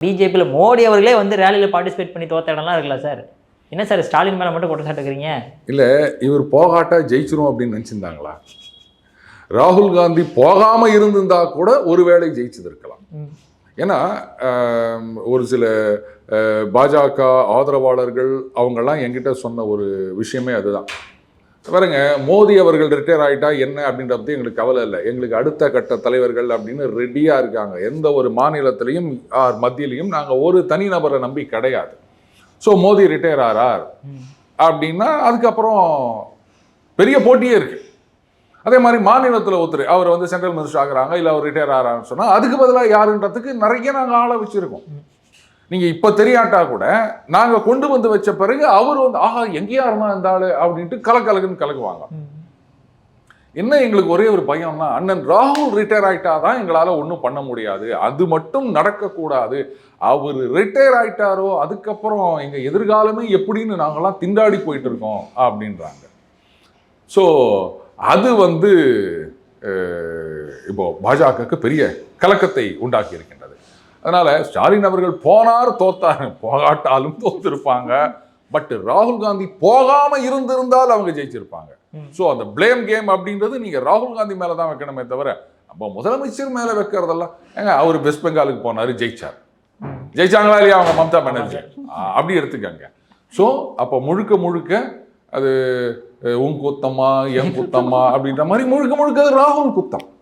பிஜேபியில் மோடி அவர்களே வந்து ரேலியில் பார்ட்டிசிபேட் பண்ணி தோத்த இடம்லாம் இருக்குல்ல சார் என்ன சார் ஸ்டாலின் மேலே மட்டும் குற்றச்சாட்டு இருக்கிறீங்க இல்லை இவர் போகாட்டா ஜெயிச்சிரும் அப்படின்னு நினச்சிருந்தாங்களா? ராகுல் காந்தி போகாமல் இருந்திருந்தா கூட ஒருவேளை ஜெயிச்சதிருக்கலாம். ம். ஏன்னா ஒரு சில பாஜக ஆதரவாளர்கள் அவங்கெல்லாம் என்கிட்ட சொன்ன ஒரு விஷயமே அதுதான். பாருங்க மோடி அவர்கள் ரிட்டையர் ஆயிட்டா என்ன அப்படின்றத பற்றி எங்களுக்கு கவலை இல்லை. எங்களுக்கு அடுத்த கட்ட தலைவர்கள் அப்படின்னு ரெடியாக இருக்காங்க. எந்த ஒரு மாநிலத்திலையும் ஆர் மத்தியிலையும் நாங்கள் ஒரு தனிநபரை நம்பி கிடையாது. ஸோ மோடி ரிட்டையர் ஆறார். ம். அப்படின்னா அதுக்கப்புறம் பெரிய போட்டியே இருக்கு. அதே மாதிரி மாநிலத்தில் ஒருத்தர் அவர் வந்து சென்ட்ரல் மினிஸ்டர் ஆகுறாங்க இல்லை அவர் ரிட்டையர் ஆகிறான்னு சொன்னால் அதுக்கு பதிலாக யாருன்றதுக்கு நிறைய நாங்கள் ஆளை வச்சுருக்கோம். நீங்கள் இப்போ தெரியாட்டா கூட நாங்கள் கொண்டு வந்து வச்ச பிறகு அவர் வந்து ஆஹா எங்கேயா இருந்தா இந்த ஆளு அப்படின்ட்டு கலக்கலக்குன்னு கலக்குவாங்க. என்ன எங்களுக்கு ஒரே ஒரு பயம்னா அண்ணன் ராகுல் ரிட்டையர் ஆயிட்டா தான் எங்களால் ஒன்றும் பண்ண முடியாது. அது மட்டும் நடக்கக்கூடாது அவர் ரிட்டையர் ஆயிட்டாரோ அதுக்கப்புறம் எங்கள் எதிர்காலமே எப்படின்னு நாங்களாம் திண்டாடி போயிட்டு இருக்கோம் அப்படின்றாங்க. ஸோ அது வந்து இப்போ பாஜகவுக்கு பெரிய கலக்கத்தை உண்டாக்கி இருக்கின்றது அதனால ஸ்டாலின் அவர்கள் போனார் தோத்தார். போகாட்டாலும் தோத்திருப்பாங்க. பட் ராகுல் காந்தி போகாம இருந்திருந்தால் அவங்க ஜெயிச்சிருப்பாங்க. ஸோ அந்த ப்ளேம் கேம் அப்படின்றது நீங்க ராகுல் காந்தி மேல தான் வைக்கணுமே தவிர நம்ம முதலமைச்சர் மேல வைக்கிறதெல்லாம் ஏங்க அவர் வெஸ்ட் பெங்காலுக்கு போனாரு ஜெயிச்சார். ஜெயிச்சாங்களா இல்லையா அவங்க மம்தா பானர்ஜி? அப்படி எடுத்துக்கங்க. ஸோ அப்போ முழுக்க முழுக்க அது உன் குத்தமா என் குத்தமா அப்படின்ற மாதிரி முழுக்க முழுக்க அது ராகுல் குத்தம்.